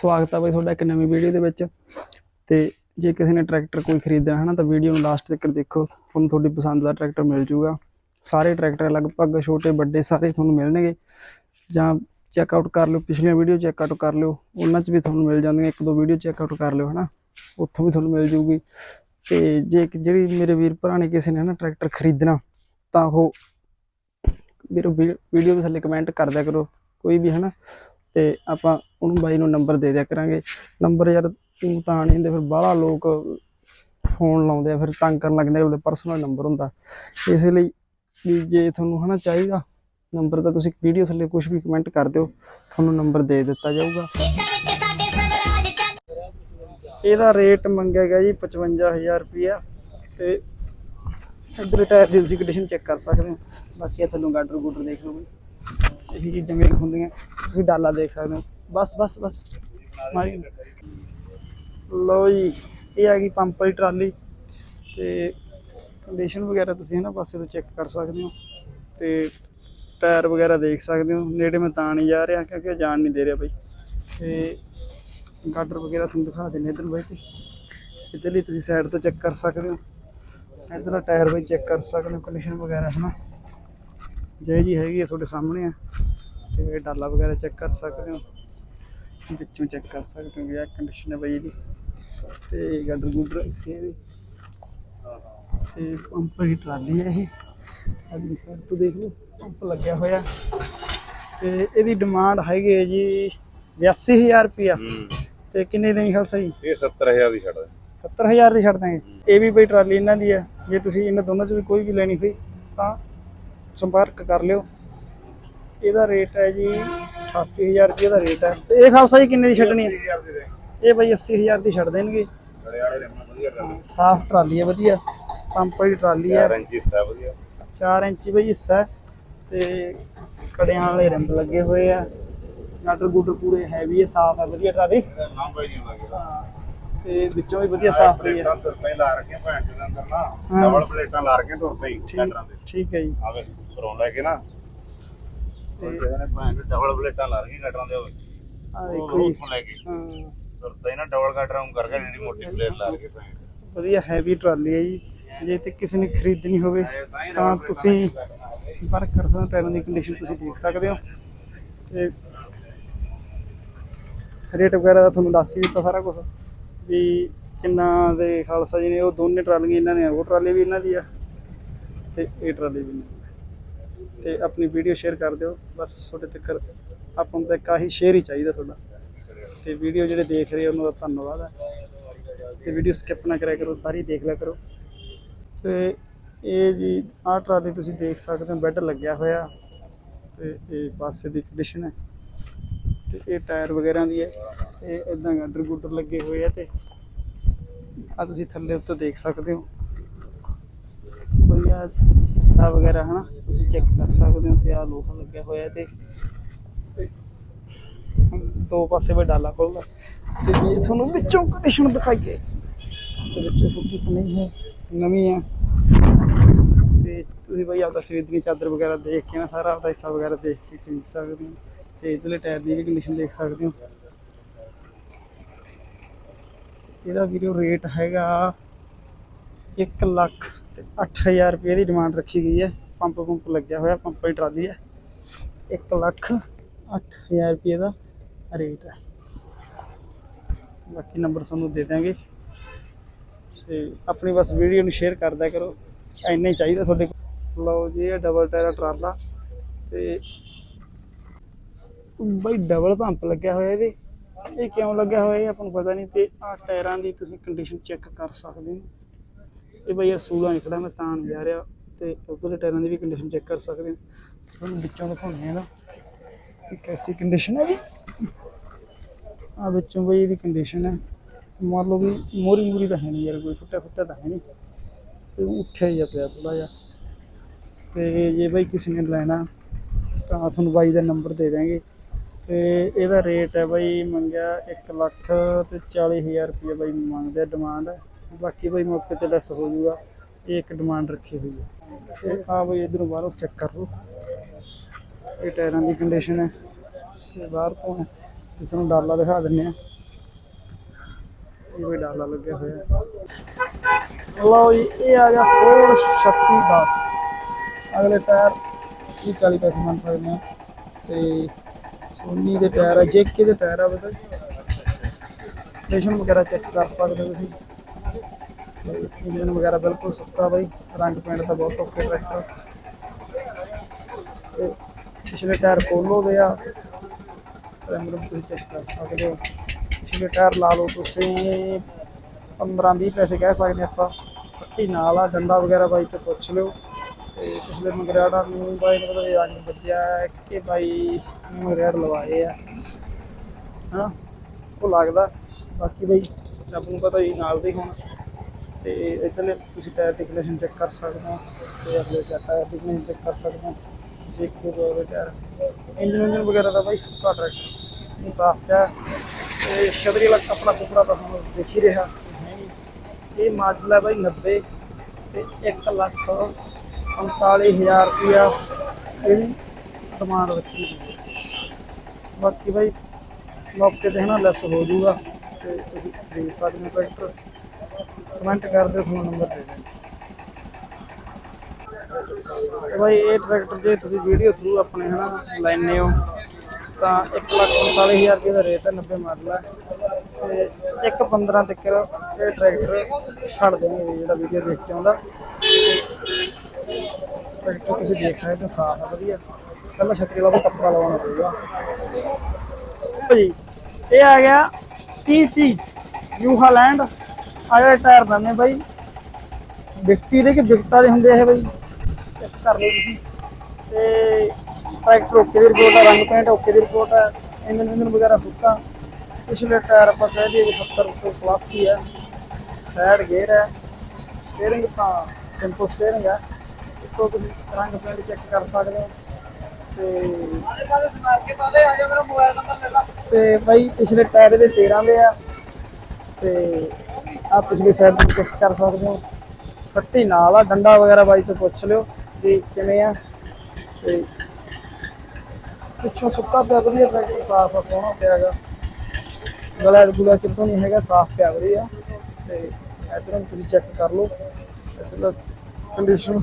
ਸਵਾਗਤ ਹੈ ਬਈ ਤੁਹਾਡਾ ਇੱਕ ਨਵੀਂ ਵੀਡੀਓ ਦੇ ਵਿੱਚ। ਤੇ ਜੇ ਕਿਸੇ ਨੇ ਟਰੈਕਟਰ ਕੋਈ ਖਰੀਦਣਾ ਹੈ ਨਾ, ਤਾਂ ਵੀਡੀਓ ਨੂੰ ਲਾਸਟ ਤੱਕ ਦੇਖੋ। ਤੁਹਾਨੂੰ ਤੁਹਾਡੀ ਪਸੰਦ ਦਾ ਟਰੈਕਟਰ ਮਿਲ ਜਾਊਗਾ ਸਾਰੇ ਟਰੈਕਟਰ ਲਗਭਗ ਛੋਟੇ, ਵੱਡੇ ਸਾਰੇ ਤੁਹਾਨੂੰ ਮਿਲਣਗੇ। ਜਾਂ ਚੈੱਕ ਆਊਟ ਕਰ ਲਿਓ, ਪਿਛਲੀਆਂ ਵੀਡੀਓ ਚੈੱਕ ਆਊਟ ਕਰ ਲਿਓ। ਉਹਨਾਂ 'ਚ ਵੀ ਤੁਹਾਨੂੰ ਮਿਲ ਜਾਂਦੀਆਂ, ਇੱਕ ਦੋ ਵੀਡੀਓ ਚੈੱਕ ਆਊਟ ਕਰ ਲਿਓ, ਹਨਾ। ਉੱਥੋਂ ਵੀ ਤੁਹਾਨੂੰ ਮਿਲ ਜਾਊਗੀ ਤੇ ਜੇ ਜਿਹੜੀ ਮੇਰੇ ਵੀਰ ਭਰਾ ਨੇ ਕਿਸੇ ਨੇ ਨਾ ਟਰੈਕਟਰ ਖਰੀਦਣਾ, ਤਾਂ ਉਹ ਵੀਰੋ, ਵੀਡੀਓ ਦੇ ਥੱਲੇ ਕਮੈਂਟ ਕਰ ਦਿਆ ਕਰੋ। ਕੋਈ ਵੀ, ਹਨਾ। ਤੇ ਆਪਾਂ ਉਹਨੂੰ ਬਾਈ ਨੂੰ ਨੰਬਰ ਦੇ ਦਿਆ ਕਰਾਂਗੇ। ਨੰਬਰ ਯਾਰ ਤੂੰ ਤਾਂ ਨਹੀਂ ਹੁੰਦੇ ਫਿਰ ਬਾਹਲਾ ਲੋਕ ਫੋਨ ਲਾਉਂਦੇ ਆ, ਫਿਰ ਤੰਗ ਕਰਨ ਲੱਗਦੇ ਆ, ਉਹਦੇ ਪਰਸਨਲ ਨੰਬਰ ਹੁੰਦਾ। ਇਸ ਲਈ ਵੀ ਜੇ ਤੁਹਾਨੂੰ ਹਨਾ ਚਾਹੀਦਾ ਨੰਬਰ, ਤਾਂ ਤੁਸੀਂ ਵੀਡੀਓ ਥੱਲੇ ਕੁਝ ਵੀ ਕਮੈਂਟ ਕਰ ਦਿਓ, ਤੁਹਾਨੂੰ ਨੰਬਰ ਦੇ ਦਿੱਤਾ ਜਾਊਗਾ। ਇਹਦਾ ਰੇਟ ਮੰਗਿਆ ਗਿਆ ਜੀ 55000 ਰੁਪਇਆ। ਤੇ ਇੱਧਰ ਟਾਇਰ ਦੀ ਤੁਸੀਂ ਕੰਡੀਸ਼ਨ ਚੈੱਕ ਕਰ ਸਕਦੇ ਹੋ। ਬਾਕੀ ਇਹ ਥੱਲੋਂ ਗਾਡਰ ਗੂਡਰ ਦੇਖ ਲਓ ਬਈ। ਚੀਜ਼ਾਂ ਮੇਨ ਹੁੰਦੀਆਂ। ਤੁਸੀਂ ਡਾਲਾ ਦੇਖ ਸਕਦੇ ਹੋ। ਬਸ ਬਸ ਬਸ। ਮਾਰੀ। ਲਓ ਜੀ, ਇਹ ਆ ਗਈ ਪੰਪ ਵਾਲੀ ਟਰਾਲੀ। ਤੇ ਕੰਡੀਸ਼ਨ ਵਗੈਰਾ ਤੁਸੀਂ ਇਹਨਾਂ ਪਾਸੇ ਤੋਂ ਚੈੱਕ ਕਰ ਸਕਦੇ ਹੋ। ਤੇ ਟਾਇਰ ਵਗੈਰਾ ਦੇਖ ਸਕਦੇ ਹੋ। ਨੇੜੇ ਮੈਂ ਤਾਂ ਨਹੀਂ ਜਾ ਰਿਹਾ ਕਿਉਂਕਿ ਇਹ ਜਾਣ ਨਹੀਂ ਦੇ ਰਿਹਾ ਬਾਈ। ਤੇ ਗਾਡਰ ਵਗੈਰਾ ਤੁਹਾਨੂੰ ਦਿਖਾ ਦਿੰਦੇ ਇੱਧਰ ਬਈ ਇੱਧਰ ਲਈ ਤੁਸੀਂ ਸਾਈਡ ਤੋਂ ਚੈੱਕ ਕਰ ਸਕਦੇ ਹੋ। ਇੱਧਰ ਦਾ ਟਾਇਰ ਵੀ ਚੈੱਕ ਕਰ ਸਕਦੇ ਹੋ ਕੰਡੀਸ਼ਨ ਵਗੈਰਾ ਹੈ ਨਾ ਜੈ ਜੀ ਹੈਗੀ ਹੈ ਤੁਹਾਡੇ ਸਾਹਮਣੇ ਆ, ਤੇ ਡਾਲਾ ਵਗੈਰਾ ਚੈੱਕ ਕਰ ਸਕਦੇ ਹੋ। ਵਿੱਚੋਂ ਚੈੱਕ ਕਰ ਸਕਦੇ ਹੋ ਕਿ ਇਹ ਕੰਡੀਸ਼ਨ ਹੈ ਬਈ ਇਹਦੀ। ਤੇ ਗਾਡਰ ਗੁੱਡਰ ਇਸੇ ਇਹਦੀ। ਤੇ ਪੰਪ ਦੀ ਟਰਾਲੀ ਹੈ ਇਹ। ਅਗਲੀ ਸਾਈਡ ਤੋਂ ਦੇਖ ਲਓ ਪੰਪ ਲੱਗਿਆ ਹੋਇਆ। ਤੇ ਇਹਦੀ ਡਿਮਾਂਡ ਹੈਗੀ ਹੈ ਜੀ 82000 ਰੁਪਿਆ ਤੇ ਕਿੰਨੇ ਦੇਣੀ ਖਾਲਸਾ ਜੀ ਇਹ 70000 ਦੀ ਛੱਡ ਦੇ। 70000 ਦੀ ਛੱਡ ਦਾਂਗੇ ਇਹ ਵੀ ਬਈ ਟਰਾਲੀ ਇਹਨਾਂ ਦੀ ਹੈ। ਜੇ ਤੁਸੀਂ ਇਹਨਾਂ ਦੋਨਾਂ ਚੋਂ ਵੀ ਕੋਈ ਵੀ ਲੈਣੀ ਹੋਈ ਤਾਂ ਸੰਪਰਕ ਕਰ ਲਿਓ। ਇਹਦਾ ਰੇਟ ਹੈ ਜੀ 88000 ਰੁਪਏ ਦਾ ਰੇਟ ਹੈ। ਤੇ ਇਹ ਖਾਲਸਾ ਜੀ ਕਿੰਨੇ ਦੀ ਛੱਡਣੀ ਹੈ? 20000 ਦੀ ਦੇ ਇਹ ਬਈ 80000 ਦੀ ਛੱਡ ਦੇਣਗੇ। ਸਾਫ਼ ਟਰਾਲੀ ਹੈ ਵਧੀਆ। ਪੰਪ ਵਾਲੀ ਟਰਾਲੀ ਹੈ। 4 ਇੰਚ ਹਿੱਸਾ ਵਧੀਆ। 4 ਇੰਚੀ ਬਈ ਹਿੱਸਾ ਤੇ ਕੜਿਆਂ ਵਾਲੇ ਰਿੰਬ ਲੱਗੇ ਹੋਏ ਆ। ਨਾਟਰ ਗੂਟਰ ਪੂਰੇ ਹੈਵੀ ਹੈ ਸਾਫ਼ ਹੈ ਵਧੀਆ ਟਰਾਲੀ। ਤੇ ਵਿੱਚੋਂ ਵੀ ਵਧੀਆ ਸਾਫ਼ ਰਹੀ ਹੈ। ਪਲੇਟਾਂ ਲਾ ਰੱਖੀਆਂ ਭੈਣ ਦੇ ਅੰਦਰ ਨਾ। ਡਬਲ ਪਲੇਟਾਂ ਲਾ ਰੱਖੀਆਂ ਤੁਰ ਪਈ ਠੀਕ ਹੈ ਜੀ। ਆਵੇ ਘਰੋਂ ਲੈ ਕੇ ਨਾ ਤੇ ਇਹਨੇ ਭੈਣ ਦੇ ਡਬਲ ਪਲੇਟਾਂ ਲਾ ਰੱਖੀਆਂ ਕੈਂਟਰਾਂ ਦੇ ਹੋਏ ਆ ਉਹ ਦੇਖੋ ਜੀ। ਉੱਥੋਂ ਲੈ ਕੇ। ਹਾਂ। ਤੁਰਦਾ ਹੀ ਨਾ ਡਬਲ ਕੈਂਟਰਾਂ ਨੂੰ ਕਰਕੇ ਜਿਹੜੀ ਮੋਟੀ ਪਲੇਟ ਲਾ ਕੇ ਭੈਣ। ਵਧੀਆ ਹੈਵੀ ਟਰਾਲੀ ਹੈ ਜੀ। ਜੇ ਤੇ ਕਿਸੇ ਨੇ ਖਰੀਦਣੀ ਹੋਵੇ ਤਾਂ ਤੁਸੀਂ ਸੰਪਰਕ ਕਰ ਸਕਦੇ ਹੋ ਟਾਇਰਾਂ ਦੀ ਕੰਡੀਸ਼ਨ ਤੁਸੀਂ ਦੇਖ ਸਕਦੇ ਹੋ। ਤੇ ਰੇਟ ਵਗੈਰਾ ਦਾ ਤੁਹਾਨੂੰ ਦੱਸ ਹੀ ਦਿੱਤਾ ਸਾਰਾ ਕੁਝ ਵੀ ਕਿੰਨਾ ਦੇ ਖਾਲਸਾ ਜੀ ਨੇ ਉਹ ਦੋਨੇ ਟਰਾਲੀਆਂ ਇਹਨਾਂ ਦੀਆਂ ਉਹ ਟਰਾਲੀ ਵੀ ਇਹਨਾਂ ਦੀ ਆ ਤੇ ਇਹ ਟਰਾਲੀ ਵੀ। ਤੇ ਆਪਣੀ ਵੀਡੀਓ ਸ਼ੇਅਰ ਕਰ ਦਿਓ। ਬਸ ਤੁਹਾਡੇ ਤੱਕ ਆਪਾਂ ਨੂੰ ਤਾਂ ਇੱਕ ਸ਼ੇਅਰ ਹੀ ਚਾਹੀਦਾ ਤੁਹਾਡਾ। ਤੇ ਵੀਡੀਓ ਜਿਹੜੇ ਦੇਖ ਰਹੇ ਉਹਨਾਂ ਦਾ ਧੰਨਵਾਦ ਹੈ। ਤੇ ਵੀਡੀਓ ਸਕਿਪ ਨਾ ਕਰਿਆ ਕਰੋ, ਸਾਰੀ ਦੇਖ ਲਿਆ ਕਰੋ। ਤੇ ਇਹ ਜੀ, ਆਹ ਟਰਾਲੀ ਤੁਸੀਂ ਦੇਖ ਸਕਦੇ ਹੋ, ਬੈੱਡ ਲੱਗਿਆ ਹੋਇਆ। ਤੇ ਇਹ ਪਾਸੇ ਦੀ ਕੰਡੀਸ਼ਨ ਹੈ। ਤੇ ਇਹ ਟਾਇਰ ਵਗੈਰਾ ਦੀ ਹੈ। ਇਹ ਇਦਾਂ ਗਾਡਰ ਗੁੱਡਰ ਲੱਗੇ ਹੋਏ ਆ ਤੇ ਆ ਤੁਸੀਂ ਥੱਲੇ ਉੱਤੇ ਦੇਖ ਸਕਦੇ ਹੋ। ਵਧੀਆ ਸਾ ਵਗੈਰਾ, ਹਨਾ? ਤੁਸੀਂ ਚੈੱਕ ਕਰ ਸਕਦੇ ਹੋ ਤੇ ਆ ਲੋਹਾ ਲੱਗਿਆ ਹੋਇਆ ਤੇ ਦੋ ਪਾਸੇ ਵੀ ਡਾਲਾ ਖੋਲਦਾ ਤੇ ਜੇ ਤੁਹਾਨੂੰ ਵਿੱਚੋਂ ਕੰਡੀਸ਼ਨ ਦਿਖਾਈਏ। ਤੇ ਵਿੱਚੋਂ ਫੁੱਟੀ ਤਾਂ ਨਹੀਂ ਹੈ? ਨਵੀਂ ਆ ਤੇ ਤੁਸੀਂ ਭਾਈ ਆਪਦਾ ਖਰੀਦਣੀ ਚਾਦਰ ਵਗੈਰਾ ਦੇਖ ਕੇ ਨਾ ਸਾਰਾ ਆਪਦਾ ਹਿੱਸਾ ਵਗੈਰਾ ਦੇਖ ਕੇ ਖਰੀਦ ਸਕਦੇ ਹੋ। ਤੇ ਇਧਰਲੇ ਟਾਇਰ ਦੀ ਵੀ ਕੰਡੀਸ਼ਨ ਦੇਖ ਸਕਦੇ ਹੋ। ਇਹਦਾ ਵੀਰੋ ਰੇਟ ਹੈਗਾ 1 ਲੱਖ ਤੇ 8000 ਰੁਪਏ ਦੀ ਡਿਮਾਂਡ ਰੱਖੀ ਗਈ ਹੈ। ਪੰਪ ਪੰਪ ਲੱਗਿਆ ਹੋਇਆ, ਪੰਪ ਦੀ ਟਰਾਲੀ ਹੈ। 1 ਲੱਖ 8000 ਰੁਪਏ ਦਾ ਰੇਟ ਹੈ। ਬਾਕੀ ਨੰਬਰ ਤੁਹਾਨੂੰ ਦੇ ਦਾਂਗੇ ਤੇ ਆਪਣੀ ਬਸ ਵੀਡੀਓ ਨੂੰ ਸ਼ੇਅਰ ਕਰਦਾ ਕਰੋ। ਇੰਨਾ ਹੀ ਚਾਹੀਦਾ ਤੁਹਾਡੇ ਕੋਲ। ਲਓ ਜੀ, ਇਹ ਡਬਲ ਟਾਇਰ ਟਰਾਲਾ। ਤੇ ਬਈ ਡਬਲ ਪੰਪ ਲੱਗਿਆ ਹੋਇਆ ਇਹਦੇ। ਇਹ ਕਿਉਂ ਲੱਗਿਆ ਹੋਇਆ ਇਹ ਆਪਾਂ ਨੂੰ ਪਤਾ ਨਹੀਂ। ਤੇ ਆ ਟਾਇਰਾਂ ਦੀ ਤੁਸੀਂ ਕੰਡੀਸ਼ਨ ਚੈੱਕ ਕਰ ਸਕਦੇ ਹੋ। ਇਹ ਬਈ ਯਾਰ ਰਸੂਲਾ ਨਿਕਲਿਆ, ਮੈਂ ਤਾਂ ਨਹੀਂ ਜਾ ਰਿਹਾ ਤੇ ਉਧਰਲੇ ਟਾਇਰਾਂ ਦੀ ਵੀ ਕੰਡੀਸ਼ਨ ਚੈੱਕ ਕਰ ਸਕਦੇ ਹਾਂ। ਤੁਹਾਨੂੰ ਵਿੱਚੋਂ ਦਿਖਾਉਂਦੇ ਆ ਨਾ ਕਿ ਕੈਸੀ ਕੰਡੀਸ਼ਨ ਹੈ ਜੀ। ਆ ਵਿੱਚੋਂ ਬਈ ਇਹਦੀ ਕੰਡੀਸ਼ਨ ਹੈ। ਮੰਨ ਲਓ ਵੀ ਮੋਰੀ ਮੂਰੀ ਤਾਂ ਹੈ ਨਹੀਂ ਯਾਰ, ਕੋਈ ਫੁੱਟਾ ਫੁੱਟਾ ਤਾਂ ਹੈ ਨਹੀਂ। ਤੇ ਉੱਠਿਆ ਹੀ ਪਿਆ ਥੋੜਾ ਜਿਹਾ। ਤੇ ਜੇ ਬਈ ਕਿਸੇ ਨੇ ਲੈਣਾ, ਤਾਂ ਤੁਹਾਨੂੰ ਬਾਈ ਦਾ ਨੰਬਰ ਦੇ ਦਾਂਗੇ ਤੇ ਇਹਦਾ ਰੇਟ ਹੈ ਬਈ ਮੰਗਿਆ 1 ਲੱਖ ਤੇ 40000 ਰੁਪਏ ਬਾਈ ਮੰਗਦੇ ਡਿਮਾਂਡ ਬਾਕੀ ਬਈ ਮੌਕੇ ਤੇ ਲੈਸ ਹੋ ਜੂਗਾ, ਇਹ ਇੱਕ ਡਿਮਾਂਡ ਰੱਖੀ ਹੋਈ ਹੈ। ਤੇ ਆ ਬਈ ਇਧਰੋਂ ਬਾਹਰੋਂ ਚੈੱਕ ਕਰ ਲਓ। ਇਹ ਟਾਇਰਾਂ ਦੀ ਕੰਡੀਸ਼ਨ ਹੈ। ਤੇ ਬਾਹਰ ਤੋਂ ਹੈ। ਤੇ ਤੁਹਾਨੂੰ ਡਾਲਾ ਦਿਖਾ ਦਿੰਨੇ ਆ ਇਹ ਵੀ ਡਾਲਾ ਲੱਗਿਆ ਹੋਇਆ ਲਓ ਜੀ, ਇਹ ਆ ਗਿਆ ਫੋਰ 3610 ਅਗਲੇ ਟਾਇਰ ਇਹ 40 ਪੈਸੇ ਮੰਨ ਸਕਦੇ ਆ ਤੇ ਸੋਨੀ ਦੇ ਟਾਇਰ ਆ, ਜੇਕੇ ਦੇ ਟਾਇਰ ਆ ਬਤਾ ਕੰਡੀਸ਼ਨ ਵਗੈਰਾ ਚੈੱਕ ਕਰ ਸਕਦੇ ਹੋ ਤੁਸੀਂ। ਇੰਜਨ ਵਗੈਰਾ ਬਿਲਕੁਲ ਸੁੱਕਾ ਬਈ, ਰੰਗ ਪੈਂਟ ਤਾਂ ਬਹੁਤ ਓਕੇ ਟਰੈਕਟਰ ਤੇ ਪਿਛਲੇ ਟਾਇਰ ਪੋਲੋ ਦੇ ਆ ਪ੍ਰਾਈਮਰ ਤੁਸੀਂ ਚੈੱਕ ਕਰ ਸਕਦੇ ਹੋ। ਪਿਛਲੇ ਟਾਇਰ ਲਾ ਲਓ ਤੁਸੀਂ 15 20 ਪੈਸੇ ਕਹਿ ਸਕਦੇ ਆਪਾਂ। ਪੱਟੀ ਨਾਲ ਆ, ਡੰਡਾ ਵਗੈਰਾ ਬਾਈ ਤੋਂ ਪੁੱਛ ਲਿਓ। ਤੇ ਪਿਛਲੇ ਮਗਰਾੜਾ ਨੂੰ ਬਾਈ ਨੇ ਪਤਾ ਨਹੀਂ ਰੰਗ ਵੱਜਿਆ ਕਿ ਬਾਈ ਮਗਰਾੜ ਲਵਾਏ ਆ। ਹਾਂ ਉਹ ਲੱਗਦਾ। ਬਾਕੀ ਬਾਈ, ਰੱਬ ਨੂੰ ਪਤਾ ਹੀ ਨਾਲ ਦੇ ਹੁਣ। ਤੇ ਇਧਰਲੇ ਤੁਸੀਂ ਟਾਇਰ ਦੀ ਕੰਡੀਸ਼ਨ ਚੈੱਕ ਕਰ ਸਕਦੇ ਹੋ ਤੇ ਅਗਲੇ ਟਾਇਰ ਦੀ ਕੰਡੀਸ਼ਨ ਚੈੱਕ ਕਰ ਸਕਦੇ ਹੋ ਚੈੱਕ ਕਰੋ ਅਗਲੇ ਟਾਇਰ। ਇੰਜਨ ਇੰਜਨ ਵਗੈਰਾ ਦਾ ਬਾਈ ਸੁੱਕਾ ਟਰੈਕਟਰ ਇਹ ਸਾਫ਼ ਪਿਆ। ਤੇ ਛਤਰੀ ਵਾਲਾ ਕੱਪੜਾ ਕੁਪੜਾ ਤਾਂ ਤੁਹਾਨੂੰ ਦੇਖ ਹੀ ਰਿਹਾ। ਹੈ ਨੀ। ਇਹ ਮਾਡਲ ਹੈ ਬਾਈ 90 ਤੇ 1 ਲੱਖ 45000 ਰੁਪਇਆ ਇਹਦੀ ਡਿਮਾਂਡ ਰੱਖੀ ਬਾਕੀ ਬਾਈ ਮੌਕੇ ਤੇ ਹਨਾ ਲੈਸ ਹੋ ਜਾਊਗਾ ਤੇ ਤੁਸੀਂ ਖਰੀਦ ਸਕਦੇ ਹੋ ਟਰੈਕਟਰ। ਕਮੈਂਟ ਕਰ ਦਿਓ ਤੁਹਾਨੂੰ ਨੰਬਰ ਦੇ ਦਿੰਦੇ ਤੇ ਇਹ ਟਰੈਕਟਰ ਜੇ ਤੁਸੀਂ ਵੀਡੀਓ ਥਰੂ ਆਪਣੇ, ਹਨਾ ਲੈਣੇ ਹੋ, ਤਾਂ 145000 ਰੁਪਏ ਦਾ ਰੇਟ ਹੈ 90 ਮਾਡਲ ਹੈ। ਤੇ 1.15 ਤੱਕ ਇਹ ਟਰੈਕਟਰ ਛੱਡ ਦੇਣਗੇ ਜਿਹੜਾ ਵੀਡੀਓ ਦੇਖ ਕੇ ਆਉਂਦਾ। ਟਰੈਕਟਰ ਤੁਸੀਂ ਦੇਖ ਸਕਦੇ ਹੋ ਸਾਫ਼ ਹੈ, ਵਧੀਆ। ਪਹਿਲਾਂ ਛਤਰੀ ਵਾਲਾ ਕੱਪੜਾ ਲਵਾਉਣਾ ਪਊਗਾ। ਭਾਜੀ ਇਹ ਆ ਗਿਆ 30 30 ਨਿਊ ਹਾਲੈਂਡ ਆਇਆ ਜਿਹੜੇ ਟਾਇਰ ਨਵੇਂ ਬਾਈ। ਵਿਕਟੀ ਦੇ ਕਿ ਵਿਕਟਾ ਦੇ ਹੁੰਦੇ ਇਹ ਬਾਈ? ਚੈੱਕ ਕਰ ਲਓ ਤੁਸੀਂ। ਤੇ ਟਰੈਕਟਰ ਓਕੇ ਦੀ ਰਿਪੋਰਟ ਹੈ ਰੰਗ ਪੈਂਟ ਓਕੇ ਦੀ ਰਿਪੋਰਟ ਹੈ ਇੰਜਨ ਇੰਜਨ ਵਗੈਰਾ ਸੁੱਕਾ। ਪਿਛਲੇ ਟਾਇਰ ਆਪਾਂ ਕਹਿ ਦਈਏ ਕਿ 70 ਤੋਂ ਪਲੱਸ ਹੀ ਹੈ ਸਾਈਡ ਗੇਅਰ ਹੈ ਸਟੀਅਰਿੰਗ ਤਾਂ ਸਿੰਪਲ ਸਟੀਅਰਿੰਗ ਹੈ ਇੱਕੋ ਤੁਸੀਂ ਰੰਗ ਪੈਂਟ ਚੈੱਕ ਕਰ ਸਕਦੇ ਹੋ। ਤੇ ਤੇ ਬਾਈ, ਪਿਛਲੇ ਟਾਇਰ ਦੇ 13 ਦੇ ਆ। ਤੇ ਆ ਪਿਛਲੀ ਸਾਈਡ ਤੋਂ ਚੈੱਕ ਕਰ ਸਕਦੇ ਹੋ। ਫੱਟੀ ਨਾਲ ਆ, ਡੰਡਾ ਵਗੈਰਾ ਬਾਈ ਤੋਂ ਪੁੱਛ ਲਿਓ ਵੀ ਕਿਵੇਂ ਆ। ਤੇ ਪਿੱਛੋਂ ਸੁੱਕਾ ਪਿਆ, ਵਧੀਆ ਟਰੈਕਟਰ ਸਾਫ਼ ਆ, ਸੋਹਣਾ ਪਿਆਗਾ ਗਲਾ ਗੁਲਾ ਕਿਤੋਂ ਨਹੀਂ ਹੈਗਾ, ਸਾਫ਼ ਪਿਆ ਵਧੀਆ। ਤੇ ਇਧਰੋਂ ਤੁਸੀਂ ਚੈੱਕ ਕਰ ਲਓ। ਇਧਰੋਂ ਕੰਡੀਸ਼ਨ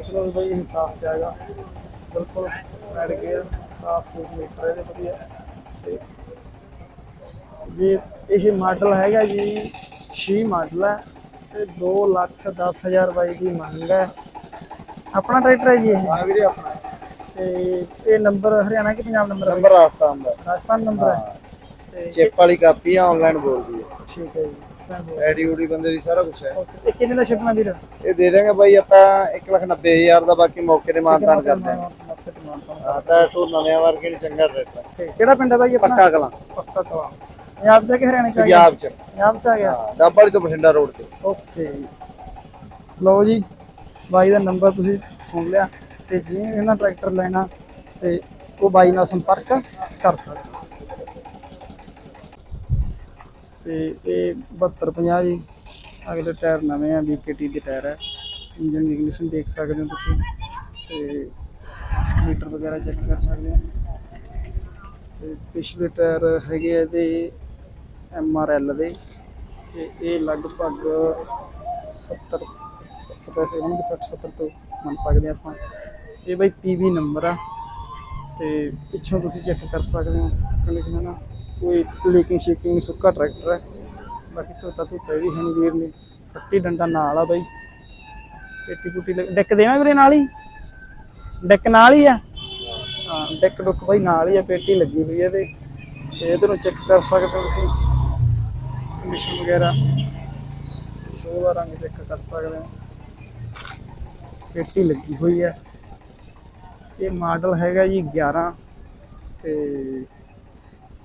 ਇਧਰੋਂ ਵੀ ਇਹ ਸਾਫ਼ ਪਿਆ ਪਿਆਗਾ ਬਿਲਕੁਲ ਸਾਈਡ ਗੇਅਰ ਸਾਫ਼ ਸੂਟ ਮੀਟਰ ਇਹਦੇ ਵਧੀਆ। ਤੇ ਜੀ, ਇਹ ਮਾਡਲ ਹੈਗਾ ਜੀ 6 ਮਾਡਲ ਹੈ ਤੇ 2 ਲੱਖ 10 ਹਜ਼ਾਰ ਬਾਈ ਦੀ ਮੰਗ ਹੈ। ਆਪਣਾ ਟਰੈਕਟਰ ਹੈ ਜੀ ਇਹ? ਹਾਂ ਵੀਰੇ ਆਪਣਾ। ਤੇ ਇਹ ਨੰਬਰ ਹਰਿਆਣਾ ਕਿ ਪੰਜਾਬ ਨੰਬਰ ਨੰਬਰ ਰਾਜਸਥਾਨ ਦਾ। ਰਾਜਸਥਾਨ ਨੰਬਰ ਹੈ? ਤੇ ਚਿਪ ਵਾਲੀ ਕਾਪੀ ਆ ਆਨਲਾਈਨ ਬੋਲਦੀ ਹੈ। ਠੀਕ ਹੈ ਜੀ। ਐਡੀ ਊਡੀ ਬੰਦੇ ਦੀ ਸਾਰਾ ਕੁਝ ਹੈ। ਇਹ ਕਿੰਨੇ ਦਾ ਛੱਡਣਾ ਵੀਰ? ਇਹ ਦੇ ਦਾਂਗੇ ਬਾਈ ਆਪਾਂ 190000 ਦਾ ਬਾਕੀ ਮੌਕੇ ਤੇ ਮਾਨਤਾਨ ਕਰਦੇ ਹਾਂ। ਮੌਕੇ ਤੇ ਮਾਨਤਾਨ ਹਾਂ ਤਾਂ ਤੂੰ ਨਵੇਂ ਵਰਗੇ ਚੰਗਾ ਠੀਕ। ਕਿਹੜਾ ਪਿੰਡ ਹੈ ਬਾਈ ਆਪਣਾ? ਪੱਕਾ ਕਲਾਂ। ਪੱਕਾ ਕਲਾ। ਪੰਜਾਬ ਚ ਕਿ ਹਰਿਆਣੇ ਚ ਆ ਗਿਆ? ਪੰਜਾਬ ਚ ਪੰਜਾਬ ਚ ਆ ਗਿਆ? ਹਾਂ ਡੱਬਾਲੀ ਤੋਂ ਬਠਿੰਡਾ ਰੋਡ ਤੇ। ਓਕੇ ਲਓ ਜੀ ਬਾਈ ਦਾ ਨੰਬਰ ਤੁਸੀਂ ਸੁਣ ਲਿਆ ਤੇ ਜੇ ਇਹਨਾਂ ਟਰੈਕਟਰ ਲੈਣਾ ਤੇ ਉਹ ਬਾਈ ਨਾਲ ਸੰਪਰਕ ਕਰ ਸਕਦੇ। ਹੋ। ਤੇ ਇਹ 7250 ਜੀ। ਅਗਲੇ ਟਾਇਰ ਨਵੇਂ ਆ BKT ਦੇ ਟਾਇਰ ਹੈ ਇੰਜਨ ਦੀ ਕੰਡੀਸ਼ਨ ਦੇਖ ਸਕਦੇ ਹੋ ਤੁਸੀਂ ਤੇ ਮੀਟਰ ਵਗੈਰਾ ਚੈੱਕ ਕਰ ਸਕਦੇ ਹੋ। ਤੇ ਪਿਛਲੇ ਟਾਇਰ ਹੈਗੇ ਆ ਇਹਦੇ MRL ਦੇ ਤੇ ਇਹ ਲਗਭਗ 70 ਕੁ ਪੈਸੇ ਹੋਣਗੇ 60 70 ਤੋਂ ਮੰਨ ਸਕਦੇ ਹਾਂ ਆਪਾਂ। ਇਹ ਬਾਈ ਪੀਵੀ ਨੰਬਰ ਆ ਤੇ ਪਿੱਛੋਂ ਤੁਸੀਂ ਚੈੱਕ ਕਰ ਸਕਦੇ ਹੋ ਕੰਡੀਸ਼ਨ ਹੈ ਨਾ। ਕੋਈ ਲੀਕਿੰਗ ਸ਼ੇਕਿੰਗ ਨਹੀਂ ਸੁੱਕਾ ਟਰੈਕਟਰ ਹੈ। ਬਾਕੀ ਧੋਤਾ ਧੋਤਾ ਵੀ ਹੈ ਵੀਰ ਨੇ। ਫੱਟੀ ਡੰਡਾ ਨਾਲ ਆ ਬਾਈ। ਪੇਟੀ ਪੁੱਟੀ ਡੈਕ ਦੇਵਾਂ ਵੀਰੇ ਨਾਲ ਹੀ? ਡੈਕ ਨਾਲ ਹੀ ਆ? ਹਾਂ, ਡੈਕ ਡੁੱਕ ਬਾਈ ਨਾਲ ਹੀ ਆ। ਪੇਟੀ ਲੱਗੀ ਹੋਈ ਹੈ ਇਹਦੇ। ਤੇ ਇਧਰੋਂ ਚੈੱਕ ਕਰ ਸਕਦੇ ਹੋ ਤੁਸੀਂ। ਕੰਡੀਸ਼ਨ ਵਗੈਰਾ ਸ਼ੋਅ ਦਾ ਰੰਗ ਚੈੱਕ ਕਰ ਸਕਦੇ ਹੋ। ਪੇਟੀ ਲੱਗੀ ਹੋਈ ਹੈ। ਇਹ ਮਾਡਲ ਹੈਗਾ ਜੀ 11 ਤੇ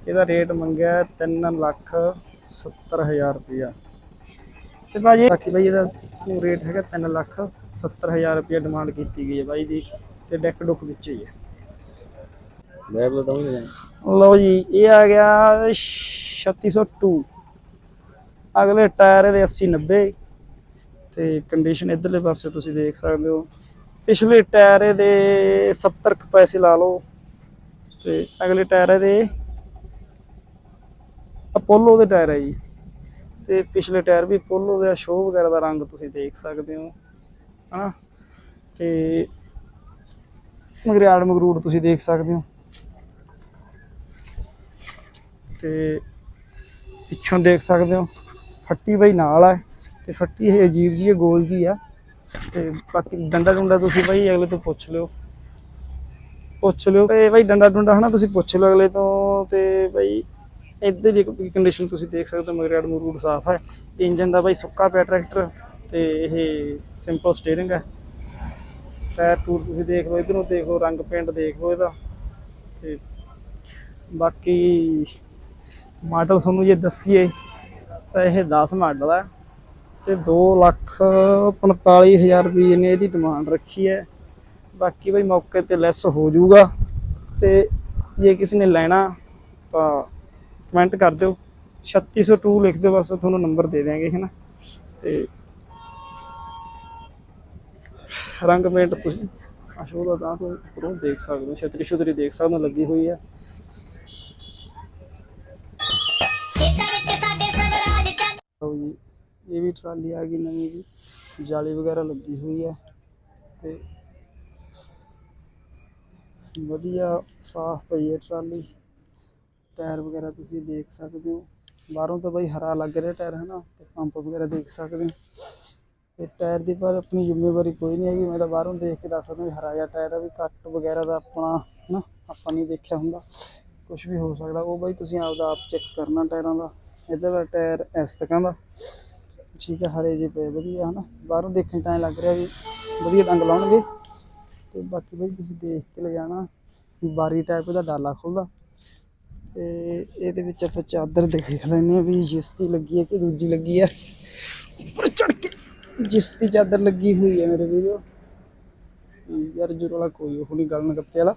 ਇਹਦਾ ਰੇਟ ਮੰਗਿਆ 3 ਲੱਖ 70 ਹਜ਼ਾਰ ਰੁਪਇਆ। ਤੇ ਭਾਜੀ ਬਾਕੀ ਭਾਈ ਇਹਦਾ ਰੇਟ ਹੈਗਾ 3 ਲੱਖ 70 ਹਜ਼ਾਰ ਰੁਪਇਆ ਡਿਮਾਂਡ ਕੀਤੀ ਗਈ ਹੈ ਬਾਈ ਦੀ ਤੇ ਡੈਕ ਡੁੱਕ ਵਿੱਚ ਹੀ ਹੈ। ਮੈਂ ਬਤਾਉਂਗਾ ਲਓ ਜੀ ਇਹ ਆ ਗਿਆ 3602 ਅਗਲੇ ਟਾਇਰ ਇਹਦੇ 80 90 ਤੇ ਕੰਡੀਸ਼ਨ ਇਧਰਲੇ ਪਾਸੇ ਤੁਸੀਂ ਦੇਖ ਸਕਦੇ ਹੋ। ਪਿਛਲੇ ਟਾਇਰ ਇਹਦੇ 70 ਕੁ ਪੈਸੇ ਲਾ ਲਓ ਤੇ ਅਗਲੇ ਟਾਇਰ ਇਹਦੇ ਅਪੋਲੋ ਦੇ ਟਾਇਰ ਹੈ ਜੀ। ਤੇ ਪਿਛਲੇ ਟਾਇਰ ਵੀ ਅਪੋਲੋ ਦੇ ਸ਼ੋਅ ਵਗੈਰਾ ਦਾ ਰੰਗ ਤੁਸੀਂ ਦੇਖ ਸਕਦੇ ਹੋ, ਹਨਾ? ਤੇ ਮਗਰਿਆੜ ਮਗਰੂੜ ਤੁਸੀਂ ਦੇਖ ਸਕਦੇ ਹੋ। ਤੇ ਪਿੱਛੋਂ ਦੇਖ ਸਕਦੇ ਹੋ। ਫੱਟੀ ਬਈ ਨਾਲ ਆ ਤੇ ਫੱਟੀ ਇਹ ਅਜੀਬ ਜੀ ਹੈ, ਗੋਲ ਜੀ ਆ ਤੇ ਬਾਕੀ ਡੰਡਾ ਡੁੰਡਾ ਤੁਸੀਂ ਬਈ ਅਗਲੇ ਤੋਂ ਪੁੱਛ ਲਿਓ। ਪੁੱਛ ਲਿਓ ਤੇ ਬਈ ਡੰਡਾ ਡੁੰਡਾ ਹਨਾ ਤੁਸੀਂ ਪੁੱਛ ਲਿਓ ਅਗਲੇ ਤੋਂ ਤੇ ਬਈ ਇੱਧਰ ਦੀ ਕੰਡੀਸ਼ਨ ਤੁਸੀਂ ਦੇਖ ਸਕਦੇ ਹੋ ਮਗਰਿਆੜ ਮਗਰੂੜ ਸਾਫ਼ ਹੈ। ਇੰਜਨ ਦਾ ਬਈ ਸੁੱਕਾ ਪਿਆ ਟਰੈਕਟਰ ਤੇ ਇਹ ਸਿੰਪਲ ਸਟੀਅਰਿੰਗ ਹੈ। ਟਾਇਰ ਟੂਰ ਤੁਸੀਂ ਦੇਖ ਲਓ, ਇਧਰੋਂ ਦੇਖ ਲਓ, ਰੰਗ ਪੇਂਟ ਦੇਖ ਲਓ ਇਹਦਾ। ਤੇ ਬਾਕੀ ਮਾਡਲ ਤੁਹਾਨੂੰ ਜੇ ਦੱਸੀਏ ਤਾਂ ਇਹ 10 ਮਾਡਲ ਹੈ ਤੇ 2 ਲੱਖ 45000 ਰੁਪਏ ਨੇ ਇਹਦੀ ਡਿਮਾਂਡ ਰੱਖੀ ਹੈ। ਬਾਕੀ ਬਈ ਮੌਕੇ ਤੇ ਲੈਸ ਹੋ ਜਾਊਗਾ। ਤੇ ਜੇ ਕਿਸੇ ਨੇ ਲੈਣਾ ਤਾਂ ਕਮੈਂਟ ਕਰ ਦਿਓ। 3602 ਲਿਖ ਦਿਓ, ਬਸ ਤੁਹਾਨੂੰ ਨੰਬਰ ਦੇ ਦਿਆਂਗੇ ਹੈ ਨਾ ਤੇ ਰੰਗ ਪੇਂਟ ਤੁਸੀਂ ਅਸ਼ੋ ਦਾ ਤਾਂ ਤੋਂ ਉੱਪਰੋਂ ਦੇਖ ਸਕਦੇ ਹੋ ਛਤਰੀ ਛਤਰੀ ਦੇਖ ਸਕਦੇ ਹੋ, ਲੱਗੀ ਹੋਈ ਹੈ ਵੀ ਟਰਾਲੀ ਆ ਗਈ ਨਵੀਂ ਜੀ। ਜਾਲੀ ਵਗੈਰਾ ਲੱਗੀ ਹੋਈ ਹੈ ਤੇ ਵਧੀਆ ਸਾਫ਼ ਪਈ ਹੈ ਟਰਾਲੀ। ਟਾਇਰ ਵਗੈਰਾ ਤੁਸੀਂ ਦੇਖ ਸਕਦੇ ਹੋ। ਬਾਹਰੋਂ ਤਾਂ ਬਈ ਹਰਾ ਲੱਗ ਰਿਹਾ ਟਾਇਰ ਹੈ ਨਾ ਤੇ ਪੰਪ ਵਗੈਰਾ ਦੇਖ ਸਕਦੇ ਹੋ। ਤੇ ਟਾਇਰ ਦੀ ਪਰ ਆਪਣੀ ਜ਼ਿੰਮੇਵਾਰੀ ਕੋਈ ਨਹੀਂ ਹੈਗੀ। ਮੈਂ ਤਾਂ ਬਾਹਰੋਂ ਦੇਖ ਕੇ ਦੱਸ ਸਕਦਾ ਵੀ ਹਰਾ ਜਿਹਾ ਟਾਇਰ ਆ ਵੀ ਕੱਟ ਵਗੈਰਾ ਦਾ ਆਪਣਾ ਨਾ ਆਪਾਂ ਨਹੀਂ ਦੇਖਿਆ ਹੁੰਦਾ। ਕੁਝ ਵੀ ਹੋ ਸਕਦਾ। ਉਹ ਬਈ ਤੁਸੀਂ ਆਪਦਾ ਆਪ ਚੈੱਕ ਕਰਨਾ ਟਾਇਰਾਂ ਦਾ। ਇੱਧਰ ਦਾ ਟਾਇਰ ਇਸ ਤਕਾਂ ਦਾ। ਠੀਕ ਹੈ ਹਰੇ ਜਿਹੇ ਪਏ, ਵਧੀਆ, ਹਨਾ? ਬਾਹਰੋਂ ਦੇਖਣ ਤਾਂ ਐਂ ਲੱਗ ਰਿਹਾ ਵੀ ਵਧੀਆ ਡੰਗ ਲਾਉਣਗੇ। ਤੇ ਬਾਕੀ ਬਈ ਤੁਸੀਂ ਦੇਖ ਕੇ ਲਿਜਾਣਾ, ਬਾਰੀ ਟਾਈਪ ਦਾ ਡਾਲਾ ਖੁੱਲਦਾ। ਤੇ ਇਹਦੇ ਵਿੱਚ ਆਪਾਂ ਚਾਦਰ ਦੇਖ ਲੈਂਦੇ ਹਾਂ ਵੀ ਜਿਸ ਦੀ ਲੱਗੀ ਹੈ ਕਿ ਦੂਜੀ ਲੱਗੀ ਹੈ। ਉੱਪਰ ਚੜ ਕੇ ਜਿਸ ਦੀ ਚਾਦਰ ਲੱਗੀ ਹੋਈ ਹੈ ਮੇਰੇ ਵੀਰੋ। ਯਾਰ ਜੁਰ ਵਾਲਾ ਕੋਈ ਉਹ ਨਹੀਂ, ਗੱਲ ਨਾ ਗੱਪੇ ਵਾਲਾ।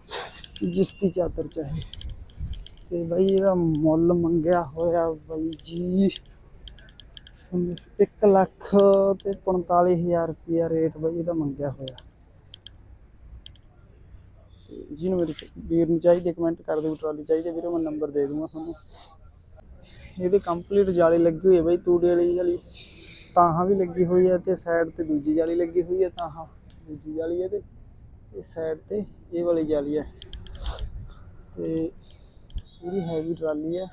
ਜਿਸ ਦੀ ਚਾਦਰ ਚਾਹੇ। ਤੇ ਬਾਈ ਇਹਦਾ ਮੁੱਲ ਮੰਗਿਆ ਹੋਇਆ ਬਾਈ ਜੀ ਸਮਝ 1 ਲੱਖ ਤੇ 45000 ਰੁਪਇਆ ਰੇਟ ਬਾਈ ਇਹਦਾ ਮੰਗਿਆ ਹੋਇਆ। ਤੇ ਜਿਹਨੂੰ ਮੇਰੇ ਵੀਰ ਨੂੰ ਚਾਹੀਦੀ ਕਮੈਂਟ ਕਰ ਦਿਓ, ਟਰਾਲੀ ਚਾਹੀਦੀ ਵੀਰੇ ਮੈਂ ਨੰਬਰ ਦੇ ਦੂੰਗਾ ਤੁਹਾਨੂੰ। ਇਹਦੇ ਕੰਪਲੀਟ ਜਾਲੀ ਲੱਗੀ ਹੋਈ ਹੈ ਬਾਈ, ਤੂੜੀ ਵਾਲੀ ਜਾਲੀ। ਤਾਹਾਂ ਵੀ ਲੱਗੀ ਹੋਈ ਹੈ ਤੇ ਸਾਈਡ ਤੇ ਦੂਜੀ ਜਾਲੀ ਲੱਗੀ ਹੋਈ ਹੈ, ਤਾਹਾਂ ਦੂਜੀ ਜਾਲੀ ਹੈ ਤੇ ਇਹ ਸਾਈਡ ਤੇ ਇਹ ਵਾਲੀ ਜਾਲੀ ਹੈ। ਤੇ ਪੂਰੀ ਹੈਵੀ ਟਰਾਲੀ ਹੈ।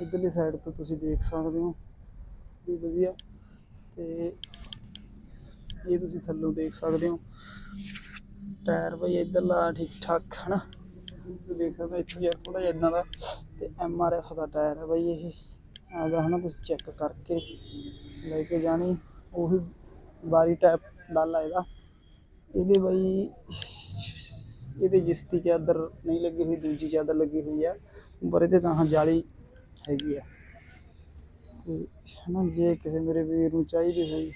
ਇਧਰਲੀ ਸਾਈਡ ਤੋਂ ਤੁਸੀਂ ਦੇਖ ਸਕਦੇ ਹੋ। ਵੀ ਵਧੀਆ। ਤੇ ਇਹ ਤੁਸੀਂ ਥੱਲੋਂ ਦੇਖ ਸਕਦੇ ਹੋ। ਟਾਇਰ ਬਈ ਇਧਰਲਾ ਠੀਕ ਠਾਕ ਹਨਾ? ਤੁਸੀਂ ਦੇਖ ਸਕਦੇ ਹੋ, ਇੱਥੇ ਯਾਰ ਥੋੜਾ ਜਿਹਾ ਇਦਾਂ ਦਾ। ਤੇ ਐਮ ਆਰ ਐਫ ਦਾ ਟਾਇਰ ਹੈ ਬਈ ਇਹ। ਆਪਦਾ ਹਨਾ? ਤੁਸੀਂ ਚੈੱਕ ਕਰਕੇ ਲੈ ਕੇ ਜਾਣੀ। ਉਹੀ ਬਾਰੀ ਟਾਈਪ ਡਾਲਾ ਇਹਦਾ। ਇਹਦੇ ਬਈ, ਇਹਦੇ ਜਿਸ ਦੀ ਚਾਦਰ ਨਹੀਂ ਲੱਗੀ ਹੋਈ, ਦੂਜੀ ਚਾਦਰ ਲੱਗੀ ਹੋਈ ਆ। ਪਰ ਇਹਦੇ ਤਾਂ ਜਾਲੀ ਹੈਗੀ ਆ। ਤੇ ਹਨਾ, ਜੇ ਕਿਸੇ ਮੇਰੇ ਵੀਰ ਨੂੰ ਚਾਹੀਦੀ ਹੋਈ,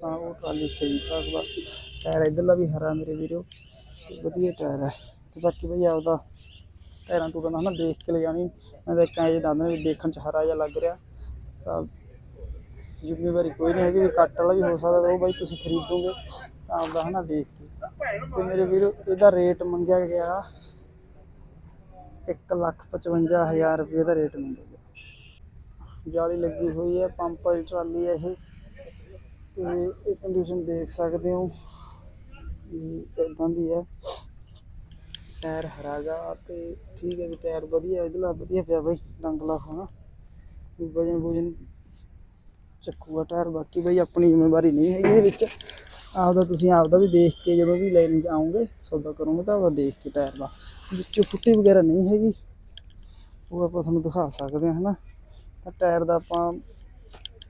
ਤਾਂ ਉਹ ਟਰਾਲੀ ਖਰੀਦ ਸਕਦਾ। ਟਾਇਰ ਇਧਰਲਾ ਵੀ ਹਰਾ ਮੇਰੇ ਵੀਰੋ, ਤੇ ਵਧੀਆ ਟਾਇਰ ਹੈ ਤੇ ਬਾਕੀ ਬਈ ਆਪਦਾ ਟਾਇਰਾਂ ਟੂਰਾਂ ਦਾ ਹਨਾ, ਦੇਖ ਕੇ ਲੈ ਜਾਣੀ। ਮੈਂ ਤਾਂ ਇੱਕ ਐਂ ਦੱਸਦਾ ਵੀ ਦੇਖਣ ਚ ਹਰਾ ਜਿਹਾ ਲੱਗ ਰਿਹਾ। ਤਾਂ ਜ਼ਿੰਮੇਵਾਰੀ ਕੋਈ ਨਹੀਂ ਹੈਗੀ, ਵੀ ਕੱਟ ਵਾਲਾ ਵੀ ਹੋ ਸਕਦਾ ਉਹ ਬਾਈ ਤੁਸੀਂ ਖਰੀਦੋਗੇ। ਤਾਂ ਆਪਦਾ ਹਨਾ ਦੇਖ ਕੇ। ਤੇ ਮੇਰੇ ਵੀਰੋ, ਇਹਦਾ ਰੇਟ ਮੰਗਿਆ ਗਿਆ 155000 ਰੁਪਏ ਦਾ ਰੇਟ ਮੰਗਿਆ ਗਿਆ। ਜਾਲੀ ਲੱਗੀ ਹੋਈ ਹੈ, ਪੰਪ ਵਾਲੀ ਟਰਾਲੀ ਹੈ ਇਹ। ਤੇ ਇਹ ਕੰਡੀਸ਼ਨ ਦੇਖ ਸਕਦੇ ਹੋ ਇਦਾਂ ਦੀ ਹੈ। ਟਾਇਰ ਹਰਾ ਗਾ ਤੇ ਠੀਕ ਹੈ ਵੀ ਟਾਇਰ ਵਧੀਆ ਇਹਦਾ ਵਧੀਆ ਪਿਆ ਬਈ, ਡੰਗਲਾ ਹੋਣਾ। ਵੀ ਵਜਨ ਵਜਨ ਚੱਕੂਗਾ ਟਾਇਰ, ਬਾਕੀ ਬਈ ਆਪਣੀ ਜ਼ਿੰਮੇਵਾਰੀ ਨਹੀਂ ਹੈਗੀ ਇਹਦੇ ਵਿੱਚ। ਆਪਦਾ ਤੁਸੀਂ ਆਪਦਾ ਵੀ ਦੇਖ ਕੇ ਜਦੋਂ ਵੀ ਲੈਣ ਜਾਓਗੇ, ਸੌਦਾ ਕਰੋਗੇ ਤਾਂ ਆਪਦਾ ਦੇਖ ਕੇ ਟਾਇਰ ਦਾ। ਵਿੱਚੋਂ ਫੁੱਟੀ ਵਗੈਰਾ ਨਹੀਂ ਹੈਗੀ। ਉਹ ਆਪਾਂ ਤੁਹਾਨੂੰ ਦਿਖਾ ਸਕਦੇ ਹਾਂ, ਹਨਾ। ਤਾਂ ਟਾਇਰ ਦਾ ਆਪਾਂ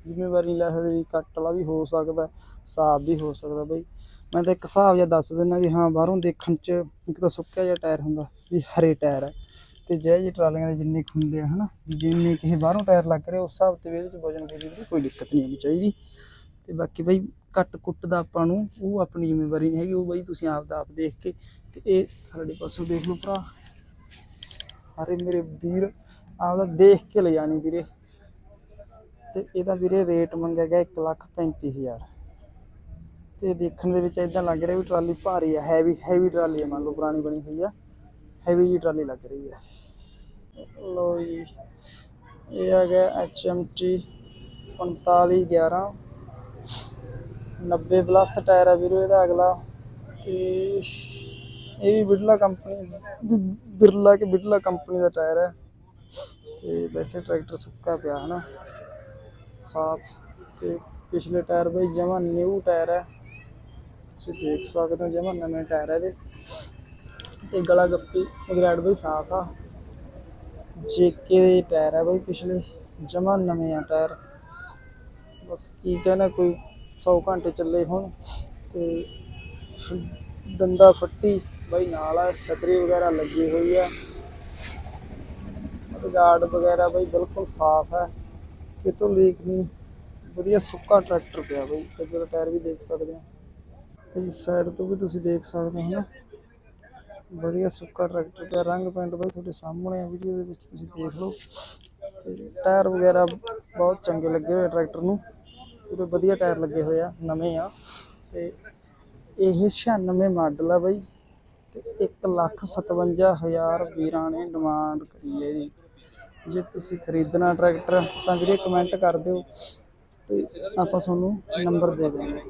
ਜ਼ਿੰਮੇਵਾਰੀ ਨਹੀਂ ਲੈ ਸਕਦੇ ਵੀ ਕੱਟ ਵਾਲਾ ਵੀ ਹੋ ਸਕਦਾ ਸਾਫ਼ ਵੀ ਹੋ ਸਕਦਾ ਬਈ। ਮੈਂ ਤਾਂ ਇੱਕ ਹਿਸਾਬ ਜਿਹਾ ਦੱਸ ਦਿੰਦਾ ਵੀ ਹਾਂ, ਬਾਹਰੋਂ ਦੇਖਣ 'ਚ ਇੱਕ ਤਾਂ ਸੁੱਕਿਆ ਜਿਹਾ ਟਾਇਰ ਹੁੰਦਾ ਵੀ ਹਰੇ ਟਾਇਰ ਹੈ ਤੇ ਜਿਹੇ ਜਿਹੇ ਟਰਾਲੀਆਂ ਦੇ ਜਿੰਨੇ ਕੁ ਹੁੰਦੇ ਆ, ਹਨਾ, ਵੀ ਜਿੰਨੇ ਕਿਸੇ ਬਾਹਰੋਂ ਟਾਇਰ ਲੱਗ ਰਿਹਾ ਉਸ ਹਿਸਾਬ ਤੇ ਵੀ ਇਹਦੇ 'ਚ ਵਜਨ ਕੋਈ ਦੀ ਕੋਈ ਦਿੱਕਤ ਨਹੀਂ ਆਉਣੀ ਚਾਹੀਦੀ। ਤੇ ਬਾਕੀ ਬਈ ਕੱਟ ਕੁੱਟ ਦਾ ਆਪਾਂ ਨੂੰ ਉਹ ਆਪਣੀ ਜ਼ਿੰਮੇਵਾਰੀ ਨਹੀਂ ਹੈਗੀ, ਉਹ ਬਈ ਤੁਸੀਂ ਆਪ ਦਾ ਆਪ ਦੇਖ ਕੇ ਤੇ ਇਹ ਸਾਡੇ ਪਾਸੋਂ ਦੇਖ ਲਓ ਭਰਾ। ਹਰੇ ਮੇਰੇ ਵੀਰ ਆਪਦਾ ਦੇਖ ਕੇ ਲੈ ਲਿਜਾਣੀ ਵੀਰੇ। ਤੇ ਇਹਦਾ ਵੀਰੇ ਰੇਟ ਮੰਗਿਆ ਗਿਆ 135000 ਤੇ ਦੇਖਣ ਦੇ ਵਿੱਚ ਇਦਾਂ ਲੱਗ ਰਿਹਾ ਵੀ ਟਰਾਲੀ ਭਾਰੀ ਹੈ ਹੈਵੀ ਹੈਵੀ ਟਰਾਲੀ ਹੈ ਮੰਨ ਲਓ ਪੁਰਾਣੀ ਬਣੀ ਹੋਈ ਆ। ਹੈਵੀ ਜੀ ਟਰਾਲੀ ਲੱਗ ਰਹੀ ਹੈ ਲੋ ਜੀ, ਇਹ ਆ ਗਿਆ HMT 4511 90 ਪਲੱਸ ਟਾਇਰ ਆ ਵੀਰੋ ਇਹਦਾ ਅਗਲਾ। ਤੇ ਇਹ ਵੀ ਬਿਰਲਾ ਕੰਪਨੀ ਬਿਰਲਾ ਕੇ ਬਿਰਲਾ ਕੰਪਨੀ ਦਾ ਟਾਇਰ ਹੈ ਤੇ ਵੈਸੇ ਟਰੈਕਟਰ ਸੁੱਕਾ ਪਿਆ ਹਨਾ। ਸਾਫ਼ ਤੇ ਪਿਛਲੇ ਟਾਇਰ ਬਈ ਜਮਾ ਨਿਊ ਟਾਇਰ ਹੈ। ਤੁਸੀਂ ਦੇਖ ਸਕਦੇ ਹੋ ਜਮਾ ਨਵੇਂ ਟਾਇਰ ਹੈ ਇਹਦੇ। ਤੇ ਗਲਾ ਗੱਪੀ ਮਗਰਾੜ ਬਈ ਸਾਫ਼ ਆ। ਜੇਕੇ ਦੇ ਟਾਇਰ ਹੈ ਬਈ ਪਿਛਲੇ, ਜਮਾ ਨਵੇਂ ਆ ਟਾਇਰ। ਬਸ ਕੀ ਕਹਿਣਾ, ਕੋਈ 100 ਘੰਟੇ ਚੱਲੇ ਹੁਣ ਤੇ ਡੰਡਾ ਫੱਟੀ ਬਈ ਨਾਲ ਆ ਸਤਰੀ ਵਗੈਰਾ ਲੱਗੀ ਹੋਈ ਆ। ਗਾਰਡ ਵਗੈਰਾ ਬਈ ਬਿਲਕੁਲ ਸਾਫ਼ ਹੈ। ਕਿਤੋਂ ਲੀਕ ਨਹੀਂ ਵਧੀਆ ਸੁੱਕਾ ਟਰੈਕਟਰ ਪਿਆ ਬਈ ਅੱਗੇ ਦਾ ਟਾਇਰ ਵੀ ਦੇਖ ਸਕਦੇ ਹੋ। ਇਸ ਸਾਈਡ ਤੋਂ ਵੀ ਤੁਸੀਂ ਦੇਖ ਸਕਦੇ ਹੋ ਨਾ। ਵਧੀਆ ਸੁੱਕਾ ਟਰੈਕਟਰ ਪਿਆ, ਰੰਗ ਪੈਂਟ ਬਈ ਤੁਹਾਡੇ ਸਾਹਮਣੇ ਆ ਵੀਡੀਓ ਦੇ ਵਿੱਚ ਤੁਸੀਂ ਦੇਖ ਲਓ। ਤੇ ਟਾਇਰ ਵਗੈਰਾ ਬਹੁਤ ਚੰਗੇ ਲੱਗੇ ਹੋਏ ਟਰੈਕਟਰ ਨੂੰ। ਪੂਰੇ ਵਧੀਆ ਟਾਇਰ ਲੱਗੇ ਹੋਏ ਆ, ਨਵੇਂ ਆ। ਤੇ ਇਹ 96 ਮਾਡਲ ਆ ਬਈ। ਤੇ 157000 ਵੀਰਾਂ ਨੇ ਡਿਮਾਂਡ ਕਰੀ ਹੈ ਇਹਦੀ। ਜੇ ਤੁਸੀਂ ਖਰੀਦਣਾ ਟਰੈਕਟਰ, ਤਾਂ ਵੀਰੇ ਕਮੈਂਟ ਕਰ ਦਿਓ ਤੇ ਆਪਾਂ ਤੁਹਾਨੂੰ ਨੰਬਰ ਦੇ ਦਾਂਗੇ